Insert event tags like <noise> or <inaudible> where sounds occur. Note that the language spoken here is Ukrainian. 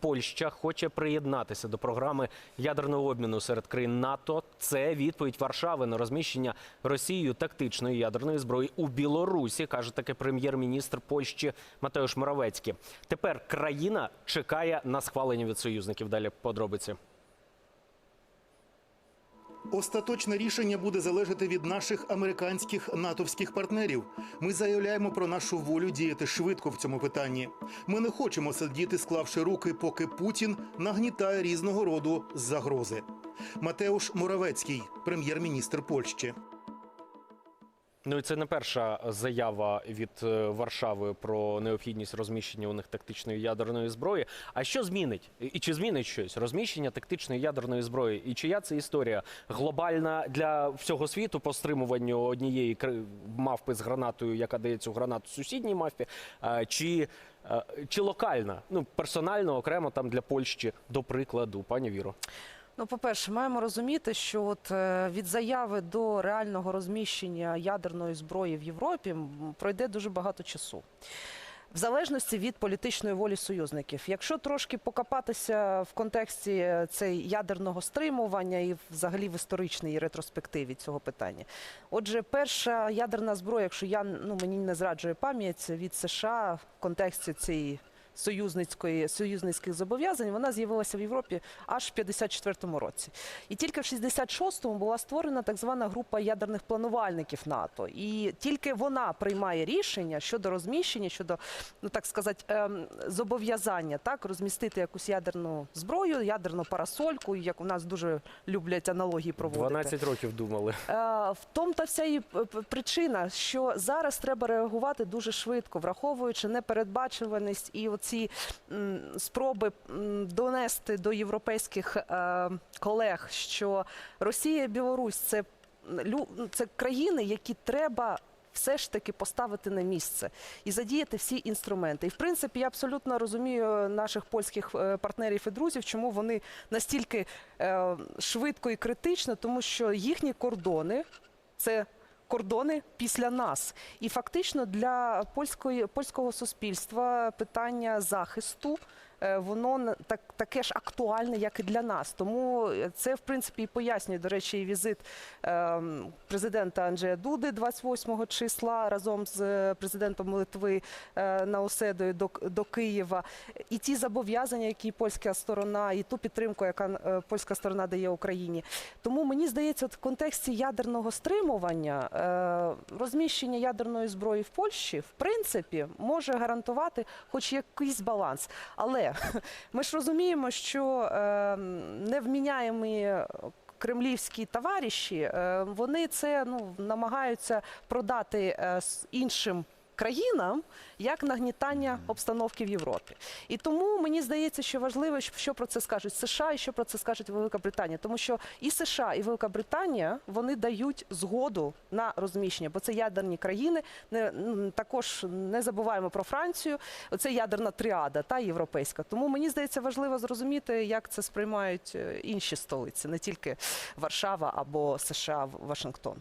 Польща хоче приєднатися до програми ядерного обміну серед країн НАТО. Це відповідь Варшави на розміщення Росією тактичної ядерної зброї у Білорусі, каже таки прем'єр-міністр Польщі Матеуш Моровецький. Тепер країна чекає на схвалення від союзників. Далі подробиці. Остаточне рішення буде залежати від наших американських натовських партнерів. Ми заявляємо про нашу волю діяти швидко в цьому питанні. Ми не хочемо сидіти, склавши руки, поки Путін нагнітає різного роду загрози. Матеуш Моравецький, прем'єр-міністр Польщі. Ну і це не перша заява від е, Варшави про необхідність розміщення у них тактичної ядерної зброї. А що змінить? І чи змінить щось розміщення тактичної ядерної зброї? І чия це історія глобальна для всього світу по стримуванню однієї мавпи з гранатою, яка дає цю гранату сусідній мавпі? Чи, чи локальна? Ну персонально окремо там для Польщі, до прикладу, пані Віро. Ну, по-перше, маємо розуміти, що от е, від заяви до реального розміщення ядерної зброї в Європі пройде дуже багато часу. В залежності від політичної волі союзників, якщо трошки покопатися в контексті е, цей ядерного стримування і взагалі в історичній ретроспективі цього питання. Отже, перша ядерна зброя, якщо я ну мені не зраджує пам'ять від США в контексті цієї союзницької союзницьких зобов'язань, вона з'явилася в Європі аж в 54-му році. І тільки в 66-му була створена так звана група ядерних планувальників НАТО. І тільки вона приймає рішення щодо розміщення, щодо ну так сказати, ем, зобов'язання так розмістити якусь ядерну зброю, ядерну парасольку, як у нас дуже люблять аналогії проводити. 12 років думали. Е, В тому та вся і причина, що зараз треба реагувати дуже швидко, враховуючи непередбачуваність і оці м, спроби донести до європейських е, колег, що Росія і Білорусь це це країни, які треба. Все ж таки поставити на місце і задіяти всі інструменти. І в принципі я абсолютно розумію наших польських е, партнерів і друзів, чому вони настільки е, швидко і критично, тому що їхні кордони це кордони після нас. І фактично для польської польського суспільства питання захисту. Е, Воно так таке ж актуальне, як і для нас. Тому е, це в принципі і пояснює, до речі, і візит ем, президента Анджея Дуди 28 числа разом з е, президентом Литви Науседою до, до Києва. І ті зобов'язання, які польська сторона, і ту підтримку, яка польська сторона дає Україні. Тому мені здається, от в контексті ядерного стримування розміщення ядерної зброї в Польщі в принципі може гарантувати хоч якийсь баланс. Але <laughs> ми ж розуміємо, що е, невміняємі кремлівські товариші, е, вони це ну намагаються продати е, іншим. Країнам як нагнітання обстановки в Європі, і тому мені здається, що важливо, що- про це скажуть США і що про це скажуть Велика Британія, тому що і США, і Велика Британія вони дають згоду на розміщення, бо це ядерні країни. Не також не забуваємо про Францію. Оце ядерна тріада та європейська. Тому мені здається важливо зрозуміти, як це сприймають е, інші столиці, не тільки Варшава або США Вашингтон.